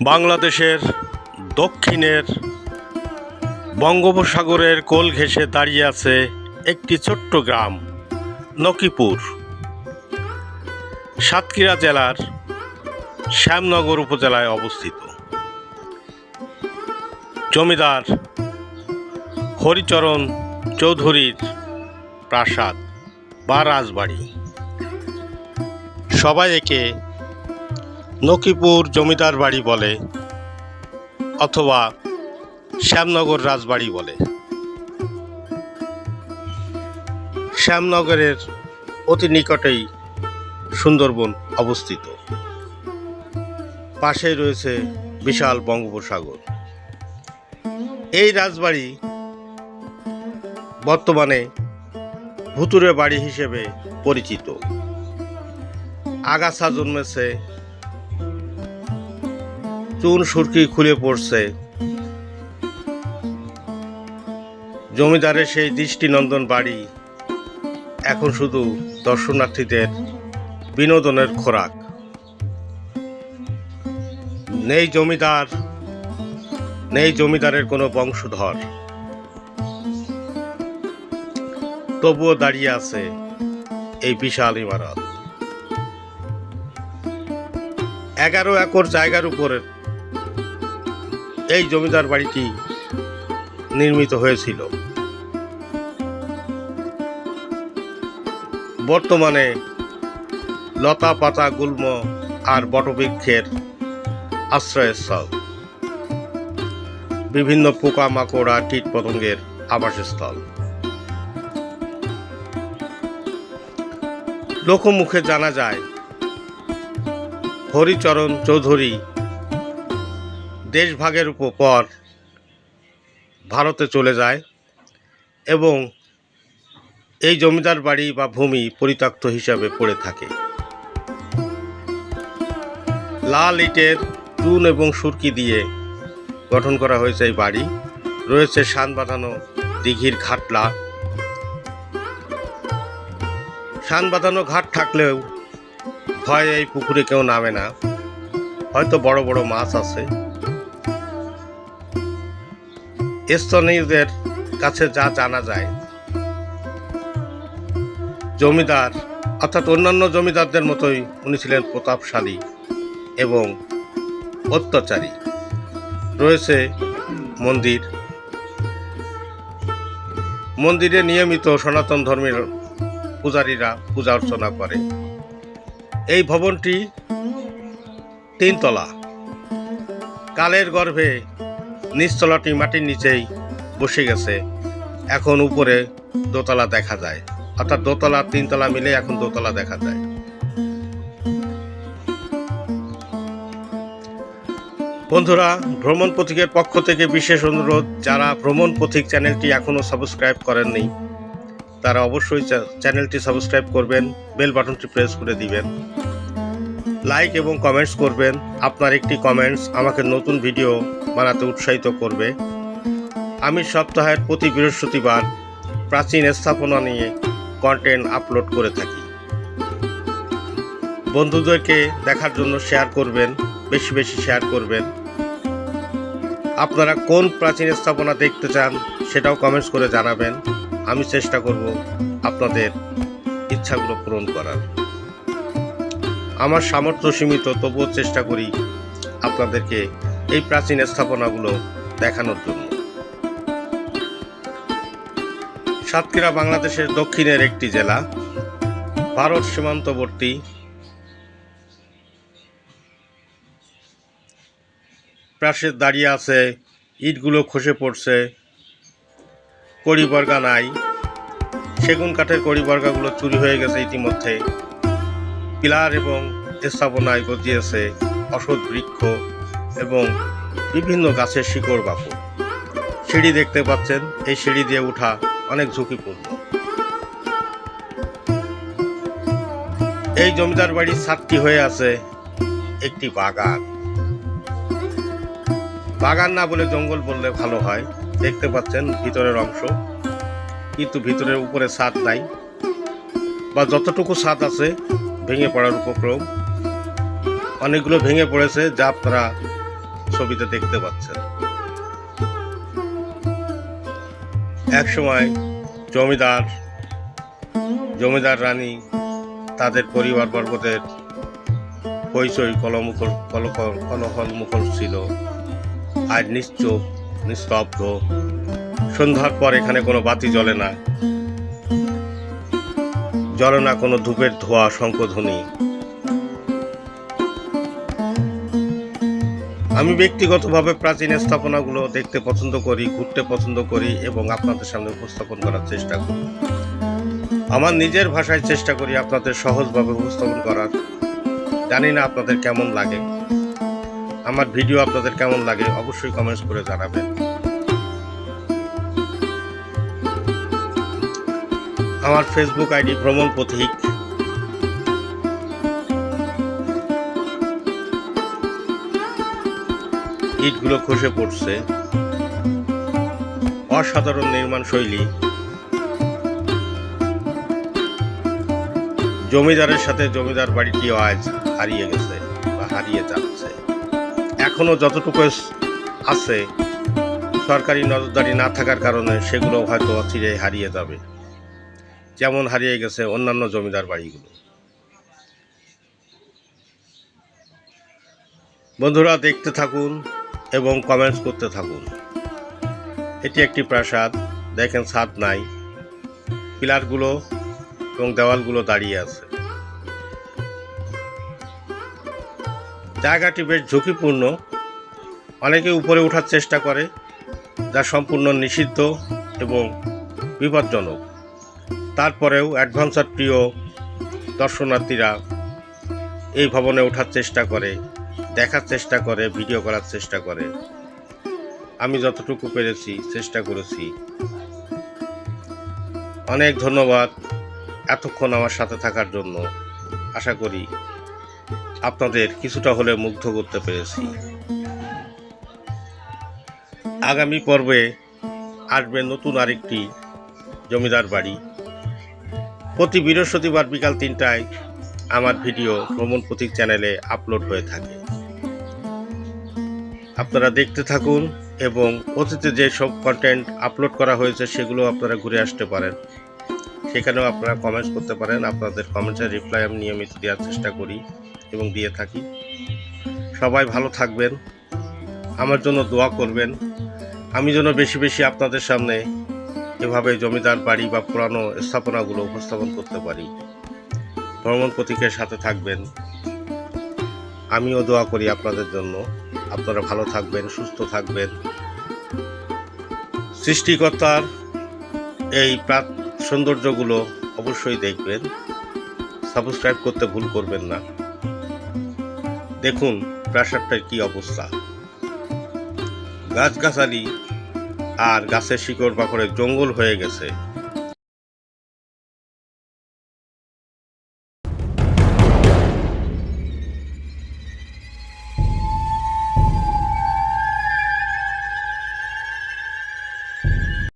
বাংলাদেশের দক্ষিণের বঙ্গোপসাগরের কোল ঘেঁষে দাঁড়িয়ে আছে একটি ছোট্ট গ্রাম, নকিপুর। সাতক্ষীরা জেলার শ্যামনগর উপজেলায় অবস্থিত। জমিদার হরিচরণ চৌধুরীর প্রাসাদ বা রাজবাড়ি। সবাই একে নকিপুর জমিদার বাড়ি বলে অথবা শ্যামনগর রাজবাড়ি বলে। শ্যামনগরের অতি নিকটেই সুন্দরবন অবস্থিত। পাশেই রয়েছে বিশাল বঙ্গোপসাগর। এই রাজবাড়ি বর্তমানে ভুতুরে বাড়ি হিসেবে পরিচিত। আগাছা জন্মেছে চুন সুরকি খুলে পড়ছে। জমিদারের সেই দৃষ্টিনন্দন বাড়ি, এখন শুধু দর্শনার্থীদের বিনোদনের খোরাক। নেই জমিদার, নেই জমিদারের কোনো বংশধর। তবুও দাঁড়িয়ে আছে এই বিশাল ইমারত। এগারো একর জায়গার উপরে এই জমিদার বাড়িটি নির্মিত হয়েছিল। বর্তমানে লতা পাতা গুল্ম আর বটবৃক্ষের আশ্রয়স্থল। বিভিন্ন পোকামাকড় আর কীট পতঙ্গের আবাসস্থল। লোকমুখে জানা যায়, হরিচরণ চৌধুরী দেশভাগের উপ- পর ভারতে চলে যায় এবং এই জমিদার বাড়ি বা ভূমি পরিত্যক্ত হিসাবে পড়ে থাকে। লাল ইটের চুন এবং সুরকি দিয়ে গঠন করা হয়েছে এই বাড়ি। রয়েছে শান বাঁধানো দিঘির ঘাটলা। শান বাঁধানো ঘাট থাকলেও ভয়ে এই পুকুরে কেউ নামে না। হয়তো বড় বড় মাছ আছে। স্থানীয়দের কাছে যা জানা যায়। জমিদার, অর্থাৎ অন্যান্য জমিদারদের মতোই উনি ছিলেন প্রতাপশালী এবং অত্যাচারী। রয়েছে মন্দির। মন্দিরে নিয়মিত সনাতন ধর্মের পূজারীরা পূজা অর্চনা করে। এই ভবনটি তিনতলা। কালের গর্ভে নিচতলাটি মাটির নিচেই বসে গেছে। এখন উপরে দোতলা দেখা যায়। অর্থাৎ দোতলা তিনতলা মিলে এখন দোতলা দেখা যায়। বন্ধুরা, ভ্রমণ পথিকের পক্ষ থেকে বিশেষ অনুরোধ, যারা ভ্রমণ পথিক চ্যানেলটি এখনও সাবস্ক্রাইব করেননি, তারা অবশ্যই চ্যানেলটি সাবস্ক্রাইব করবেন, বেল বাটনটি প্রেস করে দিবেন। লাইক এবং কমেন্টস করবেন। আপনার একটি কমেন্টস আমাকে নতুন ভিডিও বানাতে উৎসাহিত করবে। আমি সপ্তাহের প্রতি বৃহস্পতিবার প্রাচীন স্থাপনা নিয়ে কন্টেন্ট আপলোড করে থাকি। বন্ধুদেরকে দেখার জন্য শেয়ার করবেন, বেশি বেশি শেয়ার করবেন। আপনারা কোন প্রাচীন স্থাপনা দেখতে চান সেটাও কমেন্টস করে জানাবেন। আমি চেষ্টা করব আপনাদের ইচ্ছাগুলো পূরণ করার। আমার সামর্থ্য সীমিত, তবুও চেষ্টা করি আপনাদেরকে এই প্রাচীন স্থাপনাগুলো দেখানোর জন্য। সাতক্ষীরা বাংলাদেশের দক্ষিণের একটি জেলা, ভারত সীমান্তবর্তী। প্রাসের দাঁড়িয়ে আছে, ইটগুলো খসে পড়ছে কড়িবর্গা নাই। সেগুন কাঠের কড়িবর্গাগুলো চুরি হয়ে গেছে ইতিমধ্যে। পিলার এবং স্থাপনায় গজিয়েছে অসৎ বৃক্ষ এবং বিভিন্ন গাছের শিকড় বাকড় সিঁড়ি দেখতে পাচ্ছেন, এই সিঁড়ি দিয়ে ওঠা অনেক ঝুঁকিপূর্ণ। এই জমিদার বাড়ির ছাদটি হয়ে আছে একটি বাগান। বাগান না বলে জঙ্গল বললে ভালো হয়, দেখতে পাচ্ছেন ভিতরের অংশ। কিন্তু ভিতরের উপরে ছাদ নাই, বা যতটুকু ছাদ আছে ভেঙে পড়ার উপক্রম। অনেকগুলো ভেঙে পড়েছে যা আপনারা ছবিতে দেখতে পাচ্ছেন। এক সময় জমিদার জমিদার রানী তাদের পরিবার বর্গদের হইচই কলমুখর কলহল মুখর ছিল। আর নিশ্চুপ, নিস্তব্ধ। সন্ধ্যার পর এখানে কোনো বাতি জ্বলে না। জ্বলে না কোনো ধূপের ধোয়া, শঙ্খধ্বনি। আমি ব্যক্তিগতভাবে প্রাচীন স্থাপনাগুলো দেখতে পছন্দ করি, ঘুরতে পছন্দ করি এবং আপনাদের সামনে উপস্থাপন করার চেষ্টা করি। আমার নিজের ভাষায় চেষ্টা করি আপনাদের সহজভাবে উপস্থাপন করার। জানি না আপনাদের কেমন লাগে। আমার ভিডিও আপনাদের কেমন লাগে অবশ্যই কমেন্টস করে জানাবেন। আমার ফেসবুক আইডি ভ্রমণ পথিক ইটগুলো খসে পড়ছে। অসাধারণ নির্মাণ শৈলী। জমিদারের সাথে জমিদার বাড়িটিও আজ হারিয়ে গেছে বা হারিয়ে যাচ্ছে। এখনও যতটুকু আছে, সরকারি নজরদারি না থাকার কারণে সেগুলো হয়তো অচিরে হারিয়ে যাবে। যেমন হারিয়ে গেছে অন্যান্য জমিদার বাড়িগুলো। বন্ধুরা, দেখতে থাকুন এবং কমেন্টস করতে থাকুন। এটি একটি প্রাসাদ। দেখেন ছাদ নাই। পিলারগুলো এবং দেওয়ালগুলো দাঁড়িয়ে আছে। জায়গাটি বেশ ঝুঁকিপূর্ণ। অনেকে উপরে ওঠার চেষ্টা করে, যা সম্পূর্ণ নিষিদ্ধ এবং বিপজ্জনক। তারপরেও অ্যাডভেঞ্চার প্রিয় দর্শনার্থীরা এই ভবনে ওঠার চেষ্টা করে। দেখার চেষ্টা করে ভিডিও করার চেষ্টা করে। আমি যতটুকু পেরেছি, চেষ্টা করেছি। অনেক ধন্যবাদ এতক্ষণ আমার সাথে থাকার জন্য। আশা করি আপনাদের কিছুটা হলে মুগ্ধ করতে পেরেছি। আগামী পর্বে আসবে নতুন আরেকটি জমিদার বাড়ি। প্রতি বৃহস্পতিবার বিকাল তিনটায় আমার ভিডিও ভ্রমণ প্রতীক চ্যানেলে আপলোড হয়ে থাকে। আপনারা দেখতে থাকুন এবং অতীতে যে সব কন্টেন্ট আপলোড করা হয়েছে সেগুলো আপনারা ঘুরে আসতে পারেন। সেখানেও আপনারা কমেন্টস করতে পারেন। আপনাদের কমেন্টসের রিপ্লাই আমি নিয়মিত দেওয়ার চেষ্টা করি এবং দিয়ে থাকি। সবাই ভালো থাকবেন। আমার জন্য দোয়া করবেন। আমি যেন বেশি বেশি আপনাদের সামনে এভাবে জমিদার বাড়ি বা পুরানো স্থাপনাগুলো উপস্থাপন করতে পারি। ভ্রমণ প্রতীকের সাথে থাকবেন। আমিও দোয়া করি আপনাদের জন্য। আপনারা ভালো থাকবেন, সুস্থ থাকবেন। সৃষ্টিকর্তার এই প্রাক সৌন্দর্যগুলো অবশ্যই দেখবেন। সাবস্ক্রাইব করতে ভুল করবেন না। দেখুন প্রাসাদটার কি অবস্থা। গাছগাছালি আর গাছের শিকড় বাকড়ে জঙ্গল হয়ে গেছে।